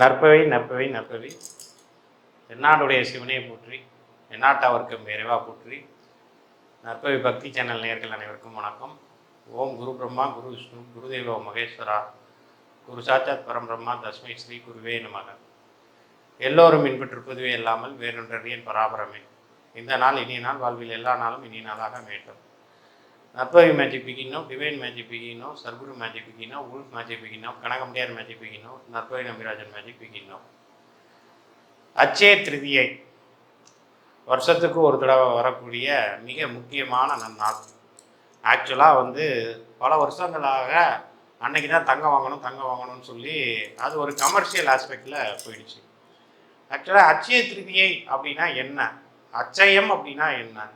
நற்பவை நற்பவை நற்பவை. என்னாடுடைய சிவனையை போற்றி அவருக்கு விரைவாக போற்றி. நற்பவி பக்தி சேனல் நேர்கள் அனைவருக்கும் வணக்கம். ஓம் குரு பிரம்மா குரு விஷ்ணு குருதேவ மகேஸ்வரா குரு சாட்சாத் பரம் பிரம்மா தஸ்மை ஸ்ரீ குருவே நமக. எல்லோரும் இன்பற்றிருப்பதுவே இல்லாமல் வேறொன்றறியன் பராபரமே. இந்த நாள் இனிய நாள் வாழ்வில் எல்லா நாளும் இனிய நாளாக அமையட்டும். அப்பாவி மேஜிக் பிகினோ டிவைன் மேஜிக் பிகினோ சர்க்குரு மேஜிக் பிகினோ உல்ஃப் மேஜிக் பிகினோ கனகம்படியார் மேஜிக் பிகினோ நற்பவி நம்பிராஜன் மேஜிக் பிகினோ அச்சய திருதியை. வருஷத்துக்கு ஒரு தடவை வரக்கூடிய மிக முக்கியமான நன்னாள். ஆக்சுவலாக வந்து பல வருஷங்களாக அன்னைக்கு தான் தங்கம் வாங்கணும் தங்கம் வாங்கணும்னு சொல்லி அது ஒரு கமர்ஷியல் ஆஸ்பெக்டில் போயிடுச்சு. ஆக்சுவலாக அச்சய திருதியை அப்படின்னா என்ன? அச்சயம் அப்படின்னா என்ன?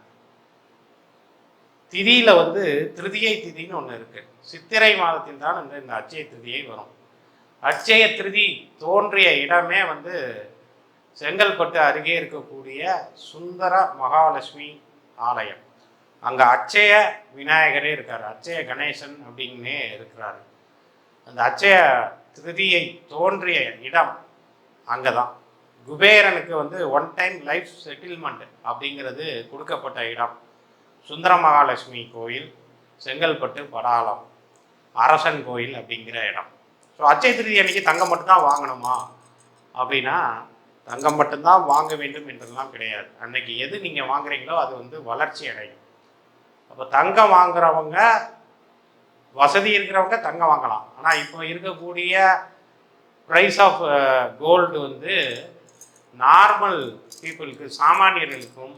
திதியில் வந்து திருதியை திதின்னு ஒன்று இருக்குது சித்திரை மாதத்தில் தான் இந்த இந்த அச்சய திருதியை வரும். அச்சய திருதி தோன்றிய இடமே வந்து செங்கல்பட்டு அருகே இருக்கக்கூடிய சுந்தர மகாலட்சுமி ஆலயம். அங்கே அச்சய விநாயகரே இருக்கார். அச்சய கணேசன் அப்படின்னே இருக்கிறாரு. அந்த அச்சய திருதியை தோன்றிய இடம் அங்கே தான் குபேரனுக்கு வந்து ஒன் டைம் லைஃப் செட்டில்மெண்ட் அப்படிங்கிறது கொடுக்கப்பட்ட இடம். சுந்தர மகாலட்சுமி கோயில் செங்கல்பட்டு படாலம் அரசன் கோயில் அப்படிங்கிற இடம். ஸோ அச்சய திருதி அன்னைக்கு தங்கம் மட்டும்தான் வாங்கணுமா? அப்படின்னா தங்கம் மட்டும்தான் வாங்க வேண்டும் என்றெல்லாம் கிடையாது. அன்னைக்கு எது நீங்கள் வாங்குறீங்களோ அது வந்து வளர்ச்சி அடையும். அப்போ தங்கம் வாங்குறவங்க வசதி இருக்கிறவங்க தங்கம் வாங்கலாம். ஆனால் இப்போ இருக்கக்கூடிய ப்ரைஸ் ஆஃப் கோல்டு வந்து நார்மல் பீப்புளுக்கு சாமானியர்களுக்கும்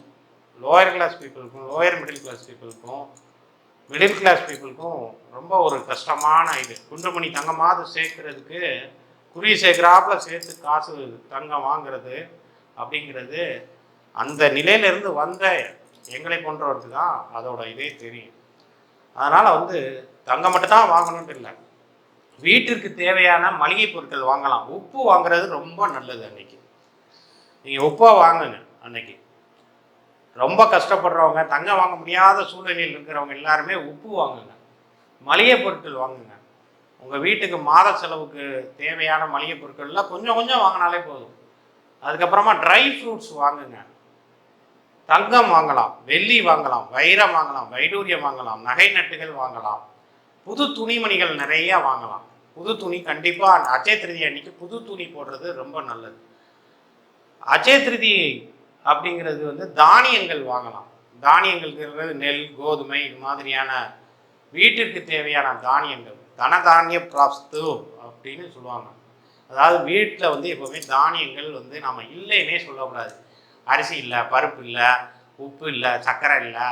லோயர் கிளாஸ் பீப்புளுக்கும் லோயர் மிடில் கிளாஸ் பீப்புளுக்கும் மிடில் கிளாஸ் பீப்புளுக்கும் ரொம்ப ஒரு கஷ்டமான இது. குண்டுமணி தங்கமாவது சேர்க்கறதுக்கு குறி சேர்க்குறாப்புல சேர்த்து காசு தங்கம் வாங்குறது அப்படிங்கிறது அந்த நிலையிலேருந்து வந்த எங்களை போன்றவருக்கு தான் அதோட இதே தெரியும். அதனால் வந்து தங்கம் மட்டும்தான் வாங்கணும்னு இல்லை. வீட்டிற்கு தேவையான மளிகை பொருட்கள் வாங்கலாம். உப்பு வாங்குறது ரொம்ப நல்லது அன்னைக்கு. நீங்கள் உப்பாக வாங்குங்க அன்னைக்கு. ரொம்ப கஷ்டப்படுறவங்க தங்கம் வாங்க முடியாத சூழ்நிலையில் இருக்கிறவங்க எல்லாருமே உப்பு வாங்குங்க. மளிகை பொருட்கள் வாங்குங்க. உங்கள் வீட்டுக்கு மாத செலவுக்கு தேவையான மளிகை பொருட்கள்லாம் கொஞ்சம் கொஞ்சம் வாங்கினாலே போதும். அதுக்கப்புறமா ட்ரை ஃப்ரூட்ஸ் வாங்குங்க. தங்கம் வாங்கலாம் வெள்ளி வாங்கலாம் வைரம் வாங்கலாம் வைடூரியம் வாங்கலாம் நகை நட்டுகள் வாங்கலாம். புது துணிமணிகள் நிறைய வாங்கலாம். புது துணி கண்டிப்பாக அச்சய திருதி அன்னைக்கு புது துணி போடுறது ரொம்ப நல்லது. அச்சய திருதி அப்படிங்கிறது வந்து தானியங்கள் வாங்கலாம். தானியங்கள்ங்கிறது நெல் கோதுமை இது மாதிரியான வீட்டிற்கு தேவையான தானியங்கள். தனதானிய பிராப்து அப்படின்னு சொல்லுவாங்க. அதாவது வீட்டில் வந்து எப்போவுமே தானியங்கள் வந்து நம்ம இல்லைன்னே சொல்லக்கூடாது. அரிசி இல்லை பருப்பு இல்லை உப்பு இல்லை சர்க்கரை இல்லை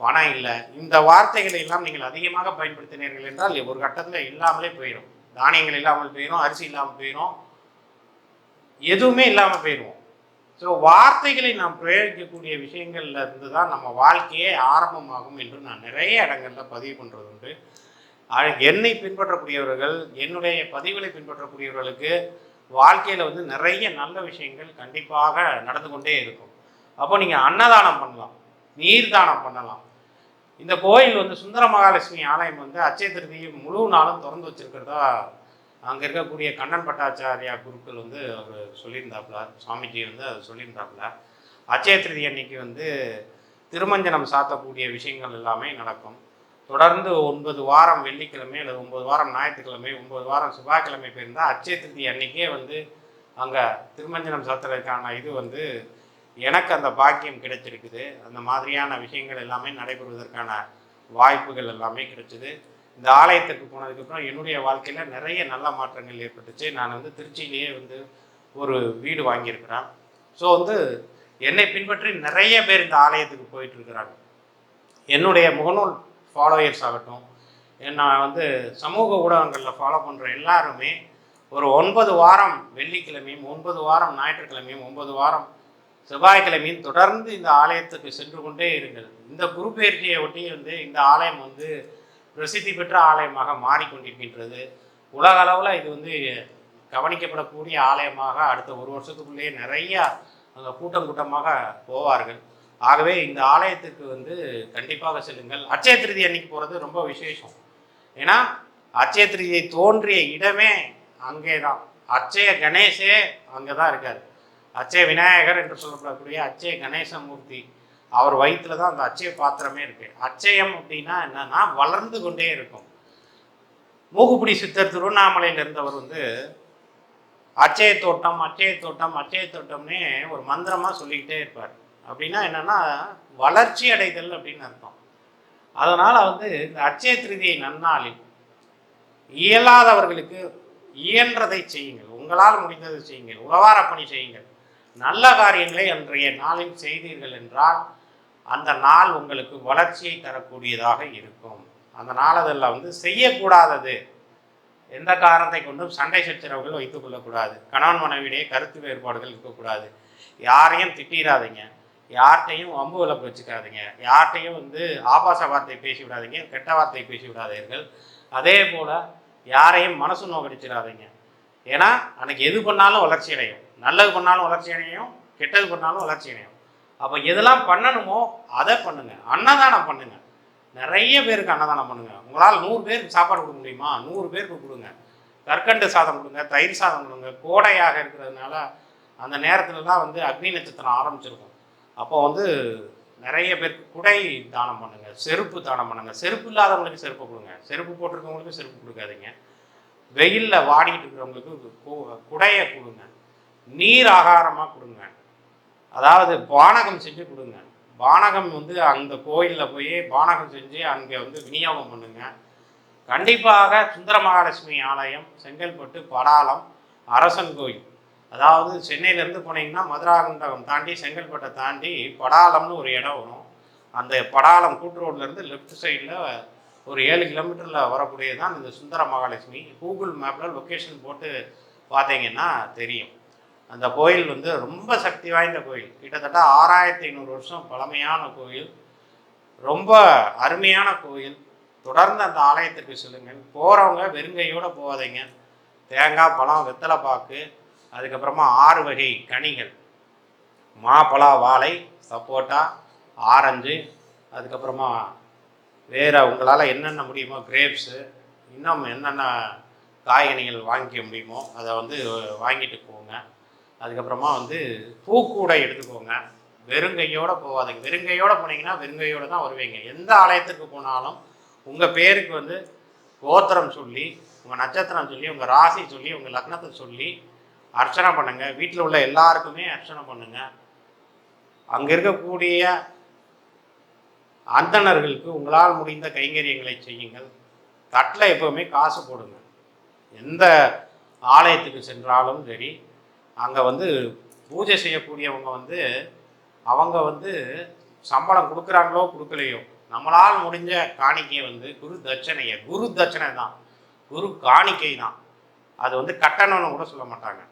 பணம் இல்லை. இந்த வார்த்தைகளை எல்லாம் நீங்கள் அதிகமாக பயன்படுத்தினீர்கள் என்றால் ஒரு கட்டத்தில் இல்லாமலே போயிடும் தானியங்கள் இல்லாமல் போயிடும் அரிசி இல்லாமல் போயிடும் எதுவுமே இல்லாமல் போயிடும் ஸோ வார்த்தைகளை நாம் பிரயோகிக்கக்கூடிய விஷயங்கள்ல இருந்து தான் நம்ம வாழ்க்கையே ஆரம்பமாகும் என்று நான் நிறைய இடங்களில் பதிவு பண்ணுறது உண்டு. என்னை பின்பற்றக்கூடியவர்கள் என்னுடைய பதிவுகளை பின்பற்றக்கூடியவர்களுக்கு வாழ்க்கையில் வந்து நிறைய நல்ல விஷயங்கள் கண்டிப்பாக நடந்து கொண்டே இருக்கும். அப்போ நீங்கள் அன்னதானம் பண்ணலாம் நீர்தானம் பண்ணலாம். இந்த கோயில் வந்து சுந்தர மகாலட்சுமி ஆலயம் வந்து அச்சய திருதியை முழு நாளும் திறந்து வச்சிருக்கிறதா அங்கே இருக்கக்கூடிய கண்ணன் பட்டாச்சாரியா குருக்கள் வந்து அவர் சொல்லியிருந்தாப்புல சுவாமிஜி வந்து அது சொல்லியிருந்தாப்புல. அச்சய திருதி அன்னைக்கு வந்து திருமஞ்சனம் சாத்தக்கூடிய விஷயங்கள் எல்லாமே நடக்கும். தொடர்ந்து ஒன்பது வாரம் வெள்ளிக்கிழமை அல்லது ஒன்பது வாரம் ஞாயிற்றுக்கிழமை ஒன்பது வாரம் செவ்வாய்க்கிழமை போயிருந்தால் அச்சய திருதி அன்னைக்கே வந்து அங்கே திருமஞ்சனம் சாத்துறதுக்கான இது வந்து எனக்கு அந்த பாக்கியம் கிடைச்சிருக்குது. அந்த மாதிரியான விஷயங்கள் எல்லாமே நடைபெறுவதற்கான வாய்ப்புகள் எல்லாமே கிடைச்சிது. இந்த ஆலயத்துக்கு போனதுக்கப்புறம் என்னுடைய வாழ்க்கையில் நிறைய நல்ல மாற்றங்கள் ஏற்பட்டுச்சு. நான் வந்து திருச்சியிலேயே வந்து ஒரு வீடு வாங்கியிருக்கிறேன். ஸோ வந்து என்னை பின்பற்றி நிறைய பேர் இந்த ஆலயத்துக்கு போயிட்டு இருக்கிறாங்க என்னுடைய முகநூல் ஃபாலோயர்ஸ் ஆகட்டும் நான் வந்து சமூக ஊடகங்களில் ஃபாலோ பண்ணுற எல்லாருமே ஒரு ஒன்பது வாரம் வெள்ளிக்கிழமையும் ஒன்பது வாரம் ஞாயிற்றுக்கிழமையும் ஒன்பது வாரம் செவ்வாய்க்கிழமையும் தொடர்ந்து இந்த ஆலயத்துக்கு சென்று கொண்டே இருங்கள் இந்த குரு பயிற்சியை ஒட்டி வந்து இந்த ஆலயம் வந்து பிரசித்தி பெற்ற ஆலயமாக மாறிக்கொண்டிருக்கின்றது. உலக அளவில் இது வந்து கவனிக்கப்படக்கூடிய ஆலயமாக அடுத்த ஒரு வருஷத்துக்குள்ளேயே நிறைய அங்கே கூட்டம் கூட்டமாக போவார்கள். ஆகவே இந்த ஆலயத்துக்கு வந்து கண்டிப்பாக செல்லுங்கள். அட்சய திருதி அன்னைக்கு போகிறது ரொம்ப விசேஷம். ஏன்னா அட்சய திருதியை தோன்றிய இடமே அங்கே தான் அச்சய கணேசே அங்கே தான் இருக்கார். அச்சய விநாயகர் என்று சொல்லப்படக்கூடிய அச்சய கணேசமூர்த்தி அவர் வயிற்றுல தான் அந்த அச்சய பாத்திரமே இருக்குது அச்சயம் அப்படின்னா என்னன்னா வளர்ந்து கொண்டே இருக்கும். மூக்குப்பிடி சித்தர் திருவண்ணாமலையில் இருந்தவர் வந்து அச்சய தோட்டம் அச்சய தோட்டம் அச்சய தோட்டம்னே ஒரு மந்திரமாக சொல்லிக்கிட்டே இருப்பார். அப்படின்னா என்னென்னா வளர்ச்சி அடைதல் அப்படின்னு அர்த்தம். அதனால் வந்து இந்த அச்சய திருதியை நன்னாளில் இயலாதவர்களுக்கு இயன்றதை செய்யுங்கள். உங்களால் முடிந்ததை செய்யுங்கள். உபவார பணி செய்யுங்கள். நல்ல காரியங்களை அன்றைய நாளில் செய்தீர்கள் என்றால் அந்த நாள் உங்களுக்கு வளர்ச்சியை தரக்கூடியதாக இருக்கும். அந்த நாள் அதில் வந்து செய்யக்கூடாதது. எந்த காரணத்தை கொண்டும் சண்டை சச்சரவுகள் வைத்துக் கொள்ளக்கூடாது. கணவன் மனைவியிடையே கருத்து வேறுபாடுகள் இருக்கக்கூடாது. யாரையும் திட்டிடாதீங்க யார்கிட்டையும் வம்பு விளக்கு வச்சுக்காதீங்க. யார்கிட்டையும் வந்து ஆபாச வார்த்தை பேசி விடாதீங்க கெட்ட வார்த்தை பேசி விடாதீர்கள் அதே போல் யாரையும் மனசு நோக்கடிச்சிடாதீங்க ஏன்னா அன்னைக்கு எது பண்ணாலும் வளர்ச்சி அடையும். நல்லது பண்ணாலும் வளர்ச்சி அடையும். கெட்டது பண்ணாலும் வளர்ச்சி அடையும். அப்போ எதெல்லாம் பண்ணணுமோ அதை பண்ணுங்க. அன்னதானம் பண்ணுங்க. நிறைய பேருக்கு அன்னதானம் பண்ணுங்க. உங்களால் நூறு பேருக்கு சாப்பாடு கொடுக்க முடியுமா? நூறு பேருக்கு கொடுங்க. கற்கண்டு சாதம் கொடுங்க தயிர் சாதம் கொடுங்க கோடையாக இருக்கிறதுனால அந்த நேரத்துலலாம் வந்து அக்னி நட்சத்திரம் ஆரம்பிச்சிருக்கும். அப்போ வந்து நிறைய பேருக்கு குடை தானம் பண்ணுங்கள் செருப்பு தானம் பண்ணுங்கள் செருப்பு இல்லாதவங்களுக்கு செருப்பு கொடுங்க. செருப்பு போட்டிருக்கவங்களுக்கு செருப்பு கொடுக்காதீங்க. வெயிலில் வாடிட்டு இருக்கிறவங்களுக்கு குடையை கொடுங்க. நீர் ஆகாரமாக கொடுங்க. அதாவது பானகம் செஞ்சு கொடுங்க. பானகம் வந்து அந்த கோயிலில் போய் பானகம் செஞ்சு அங்கே வந்து விநியோகம் பண்ணுங்க. கண்டிப்பாக சுந்தர மகாலட்சுமி ஆலயம் செங்கல்பட்டு படாலம் அரசன் கோயில். அதாவது சென்னையிலேருந்து போனீங்கன்னா மதுராகண்டகம் தாண்டி செங்கல்பட்டை தாண்டி படாலம்னு ஒரு இடம் வரும். அந்த படாலம் கூட்டு ரோட்லேருந்து லெஃப்ட் சைடில் ஒரு ஏழு கிலோமீட்டரில் வரக்கூடியது தான் இந்த சுந்தர மகாலட்சுமி கூகுள் மேப்பில் லொக்கேஷன் போட்டு பார்த்தீங்கன்னா தெரியும். அந்த கோயில் வந்து ரொம்ப சக்தி வாய்ந்த கோயில். கிட்டத்தட்ட ஆறாயிரத்தி ஐநூறு வருஷம் பழமையான கோயில். ரொம்ப அருமையான கோயில். தொடர்ந்து அந்த ஆலயத்திற்கு செல்லுங்கள். போகிறவங்க வெறுங்கையோடு போகாதீங்க. தேங்காய் பழம் வெத்தலை பாக்கு அதுக்கப்புறமா ஆறு வகை கனிகள். மாப்பழா வாழை சப்போட்டா ஆரஞ்சு அதுக்கப்புறமா வேறு உங்களால் என்னென்ன முடியுமோ கிரேப்ஸு இன்னும் என்னென்ன காய்கனிகள் வாங்கிக்க முடியுமோ அதை வந்து வாங்கிட்டு போங்க அதுக்கப்புறமா வந்து பூக்கூடை எடுத்துக்கோங்க. வெறுங்கையோடு போகாதீங்க. வெறுங்கையோடு போனீங்கன்னா வெறுங்கையோடு தான் வருவீங்க. எந்த ஆலயத்துக்கு போனாலும் உங்கள் பேருக்கு வந்து கோத்திரம் சொல்லி உங்கள் நட்சத்திரம் சொல்லி உங்கள் ராசி சொல்லி உங்கள் லக்னத்தை சொல்லி அர்ச்சனை பண்ணுங்கள் வீட்டில் உள்ள எல்லாருக்குமே அர்ச்சனை பண்ணுங்கள் அங்கே இருக்கக்கூடிய அந்தணர்களுக்கு உங்களால் முடிந்த கைங்கரியங்களை செய்யுங்கள். தட்டில் எப்போவுமே காசு போடுங்க. எந்த ஆலயத்துக்கு சென்றாலும் சரி அங்கே வந்து பூஜை செய்யக்கூடியவங்க வந்து அவங்க வந்து சம்பளம் கொடுக்குறாங்களோ கொடுக்கலையோ நம்மளால் முடிஞ்ச காணிக்கையை வந்து குரு தட்சணையை. குரு தட்சணை தான். குரு காணிக்கை தான். அது வந்து கட்டணம்னு கூட சொல்ல மாட்டாங்க.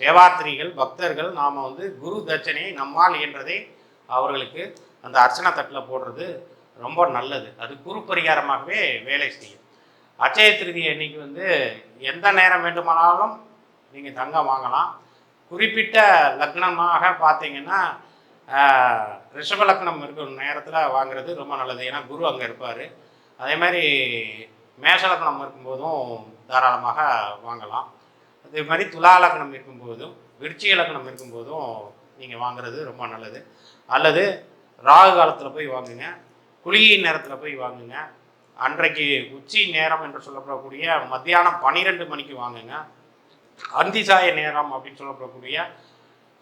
சேவாத்திரிகள் பக்தர்கள் நாம் வந்து குரு தட்சணையை நம்மால் இயன்றதை அவர்களுக்கு அந்த அர்ச்சனை தட்டில் போடுறது ரொம்ப நல்லது. அது குரு பரிகாரமாகவே வேலை செய்யும். அச்சய திருதி அன்னைக்கு வந்து எந்த நேரம் வேண்டுமானாலும் நீங்கள் தங்கம் வாங்கலாம். குறிப்பிட்ட லக்னமாக பார்த்தீங்கன்னா ரிஷப லக்னம் இருக்கிற நேரத்தில் வாங்குறது ரொம்ப நல்லது. ஏன்னா குரு அங்கே இருப்பார். அதே மாதிரி மேஷ லக்னம் இருக்கும்போதும் தாராளமாக வாங்கலாம். அதே மாதிரி துலா லக்னம் இருக்கும்போதும் விருச்சிக லக்னம் இருக்கும்போதும் நீங்கள் வாங்குறது ரொம்ப நல்லது. அல்லது ராகு காலத்தில் போய் வாங்குங்க. குளிகை நேரத்தில் போய் வாங்குங்க. அன்றைக்கு உச்சி நேரம் என்று சொல்லப்படக்கூடிய மத்தியானம் பன்னிரெண்டு மணிக்கு வாங்குங்க. அந்திசாய நேரம் அப்படின்னு சொல்லப்படக்கூடிய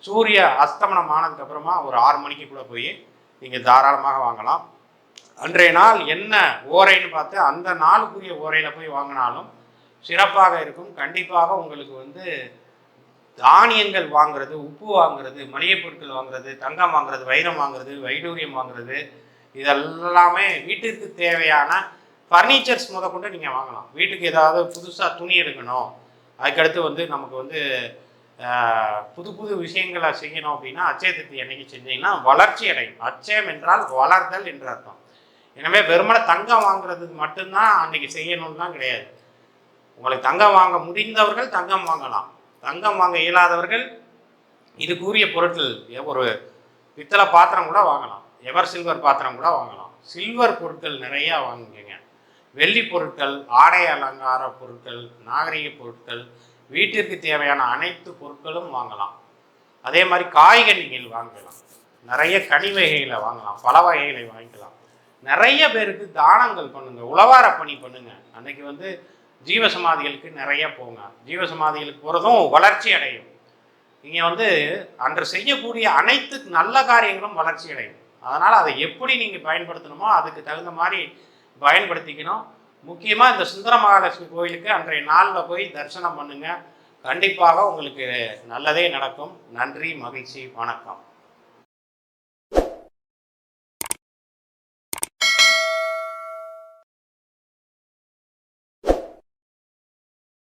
சூரிய அஸ்தமனம் ஆனதுக்கு அப்புறமா ஒரு ஆறு மணிக்கு கூட போய் நீங்கள் தாராளமாக வாங்கலாம். அன்றைய நாள் என்ன ஓரைன்னு பார்த்து அந்த நாளுக்குரிய ஓரையில் போய் வாங்கினாலும் சிறப்பாக இருக்கும். கண்டிப்பாக உங்களுக்கு வந்து தானியங்கள் வாங்குறது உப்பு வாங்குறது மளிகை பொருட்கள் வாங்குறது தங்கம் வாங்குறது வைரம் வாங்குறது வைடூரியம் வாங்குறது இதெல்லாமே வீட்டிற்கு தேவையான ஃபர்னிச்சர்ஸ் முதற்கொண்டு நீங்கள் வாங்கலாம். வீட்டுக்கு ஏதாவது புதுசாக துணி எடுக்கணும் அதுக்கடுத்து வந்து நமக்கு வந்து புது புது விஷயங்களை செய்யணும் அப்படின்னா அச்சய என்னைக்கு செஞ்சீங்கன்னா வளர்ச்சி அடையும். அச்சயம் என்றால் வளர்தல் என்று அர்த்தம். எனவே வெறுமனே தங்கம் வாங்குறதுக்கு மட்டும்தான் அன்னைக்கு செய்யணும்லாம் கிடையாது. உங்களுக்கு தங்கம் வாங்க முடிந்தவர்கள் தங்கம் வாங்கலாம். தங்கம் வாங்க இயலாதவர்கள் இதுக்குரிய பொருட்கள் ஒரு பித்தளை பாத்திரம் கூட வாங்கலாம். எவர் சில்வர் பாத்திரம் கூட வாங்கலாம். சில்வர் பொருட்கள் நிறையா வாங்குங்க. வெள்ளி பொருட்கள் ஆடை அலங்கார பொருட்கள் நாகரிக பொருட்கள் வீட்டிற்கு தேவையான அனைத்து பொருட்களும் வாங்கலாம். அதே மாதிரி காய்கனிகள் வாங்கலாம். நிறைய கனி வகைகளை வாங்கலாம் பல வகைகளை வாங்கிக்கலாம். நிறைய பேருக்கு தானங்கள் பண்ணுங்க உழவார பணி பண்ணுங்க. அன்னைக்கு வந்து ஜீவசமாதிகளுக்கு நிறைய போங்க. ஜீவசமாதிகளுக்கு போகிறதும் வளர்ச்சி அடையும். நீங்கள் வந்து அன்று செய்யக்கூடிய அனைத்து நல்ல காரியங்களும் வளர்ச்சி அடையும். அதனால் அதை எப்படி நீங்கள் பயன்படுத்தணுமோ அதுக்கு தகுந்த மாதிரி பயன்படுத்திக்கணும். முக்கியமாக இந்த சுந்தர மகாலட்சுமி கோயிலுக்கு அன்றைய நாளில் போய் தரிசனம் பண்ணுங்கள் கண்டிப்பாக உங்களுக்கு நல்லதே நடக்கும். நன்றி மகிழ்ச்சி வணக்கம்.